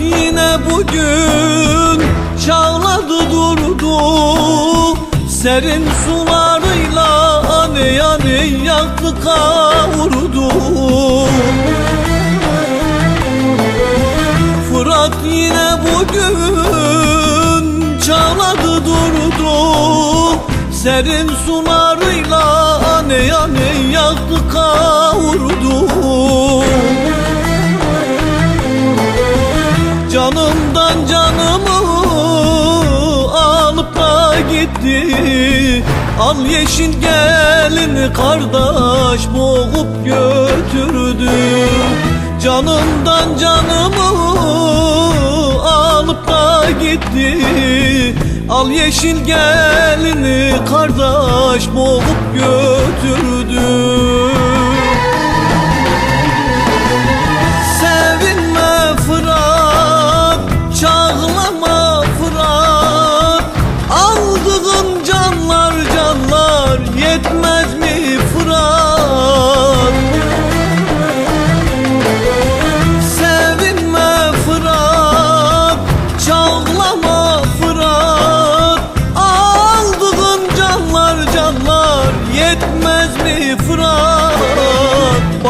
yine bugün çağladı durdu. Serin sularıyla ani ani yaktı kavurdu. Fırat yine bugün çağladı durdu. Serin sularıyla ani ani yaktı kavurdu Al yeşil gelini kardeş boğup götürdü. Canımdan canımı alıp da gitti. Al yeşil gelini kardeş boğup götürdü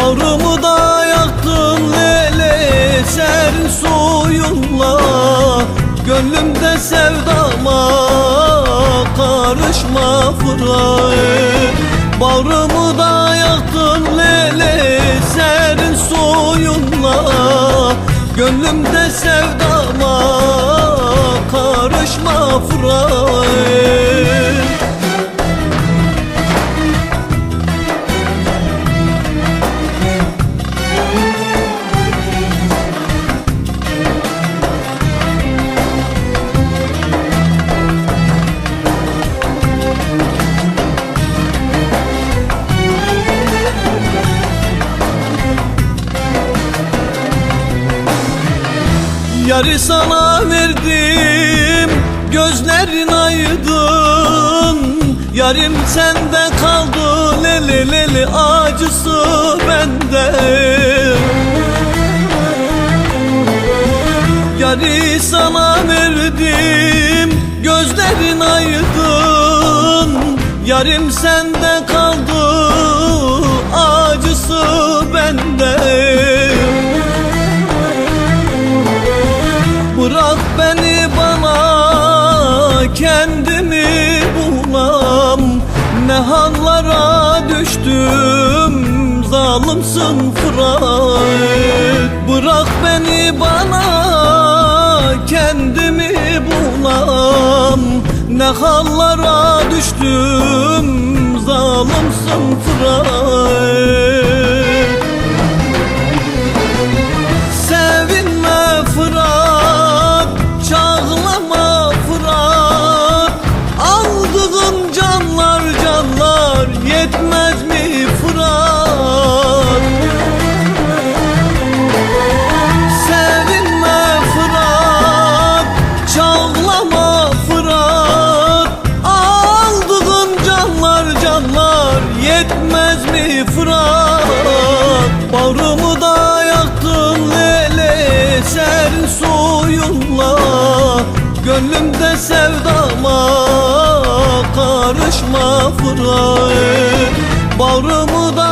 Bağrımı da yaktın lele serin suyunla Gönlümde sevdama karışma Fırat Bağrımı da yaktın lele serin suyunla Gönlümde sevdama Yarı sana verdim Gözlerin aydın. Yarim sende kaldı Leli leli acısı bende. Yarı sana verdim Gözlerin aydın. Yarim sende kaldı Bırak beni bana kendimi bulam. Ne hallara düştüm zalimsin Fırat. Bırak beni bana kendimi bulam. Ne hallara düştüm zalimsin Fırat. Sevinme Fırat, Gönlümde sevdama karışma Fırat. Bağrımı da